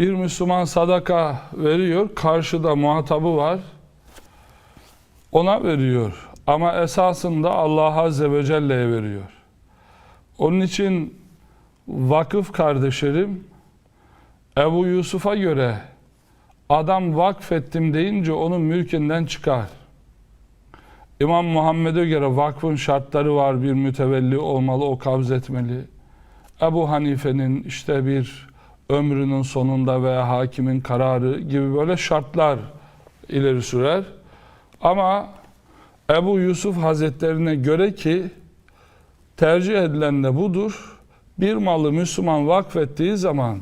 Bir Müslüman sadaka veriyor, karşıda muhatabı var. Ona veriyor ama esasında Allah Azze ve Celle'ye veriyor. Onun için vakıf kardeşlerim Ebu Yusuf'a göre adam vakfettim deyince onun mülkünden çıkar. İmam Muhammed'e göre vakfın şartları var. Bir mütevelli olmalı, o kabz etmeli. Ebu Hanife'nin işte bir ömrünün sonunda veya hakimin kararı gibi böyle şartlar ileri sürer. Ama Ebu Yusuf Hazretlerine göre ki tercih edilen de budur. Bir malı Müslüman vakfettiği zaman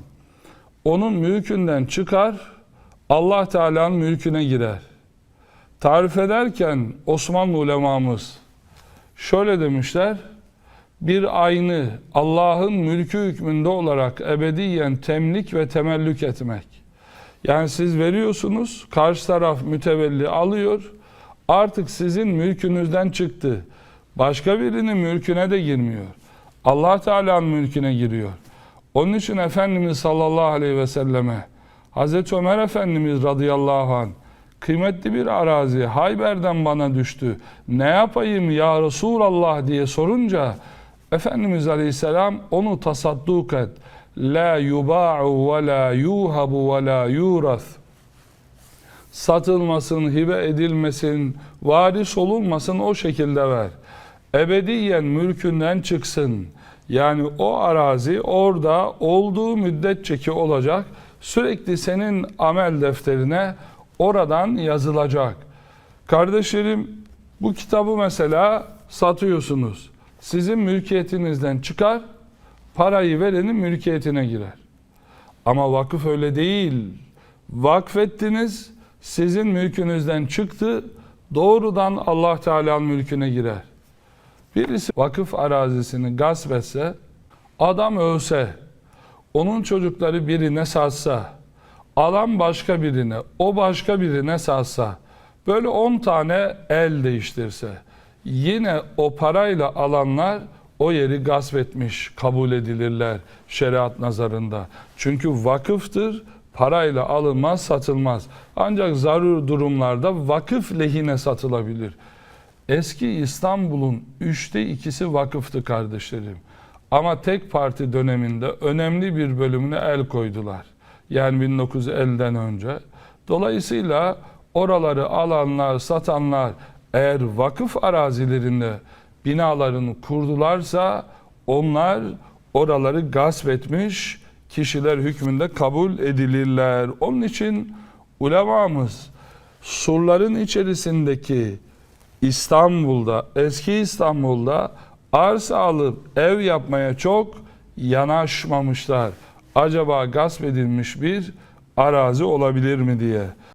onun mülkünden çıkar, Allah Teala'nın mülküne girer. Tarif ederken Osmanlı ulemamız şöyle demişler, bir aynı Allah'ın mülkü hükmünde olarak ebediyen temlik ve temellük etmek. Yani siz veriyorsunuz, karşı taraf mütevelli alıyor, artık sizin mülkünüzden çıktı. Başka birinin mülküne de girmiyor. Allah Teala'nın mülküne giriyor. Onun için Efendimiz sallallahu aleyhi ve selleme Hazreti Ömer Efendimiz radıyallahu anh kıymetli bir arazi Hayber'den bana düştü. Ne yapayım ya Resulallah diye sorunca Efendimiz Aleyhisselam onu tasadduk et. La yuba'u ve la yuhabu ve la yurath. Satılmasın, hibe edilmesin, varis olunmasın o şekilde ver. Ebediyen mülkünden çıksın. Yani o arazi orada olduğu müddetçe ki olacak. Sürekli senin amel defterine oradan yazılacak. Kardeşlerim bu kitabı mesela satıyorsunuz. Sizin mülkiyetinizden çıkar, parayı verenin mülkiyetine girer. Ama vakıf öyle değil. Vakfettiniz, sizin mülkünüzden çıktı, doğrudan Allah Teala'nın mülküne girer. Birisi vakıf arazisini gasp etse, adam ölse, onun çocukları birine satsa, alan başka birine, o başka birine satsa, böyle 10 tane el değiştirse, yine o parayla alanlar o yeri gasp etmiş kabul edilirler şeriat nazarında. Çünkü vakıftır, parayla alınmaz, satılmaz. Ancak zarur durumlarda vakıf lehine satılabilir. Eski İstanbul'un üçte ikisi vakıftı kardeşlerim. Ama tek parti döneminde önemli bir bölümüne el koydular. Yani 1950'den önce. Dolayısıyla oraları alanlar, satanlar eğer vakıf arazilerinde binalarını kurdularsa onlar oraları gasp etmiş kişiler hükmünde kabul edilirler. Onun için ulemamız surların içerisindeki İstanbul'da, eski İstanbul'da arsa alıp ev yapmaya çok yanaşmamışlar. Acaba gasp edilmiş bir arazi olabilir mi diye.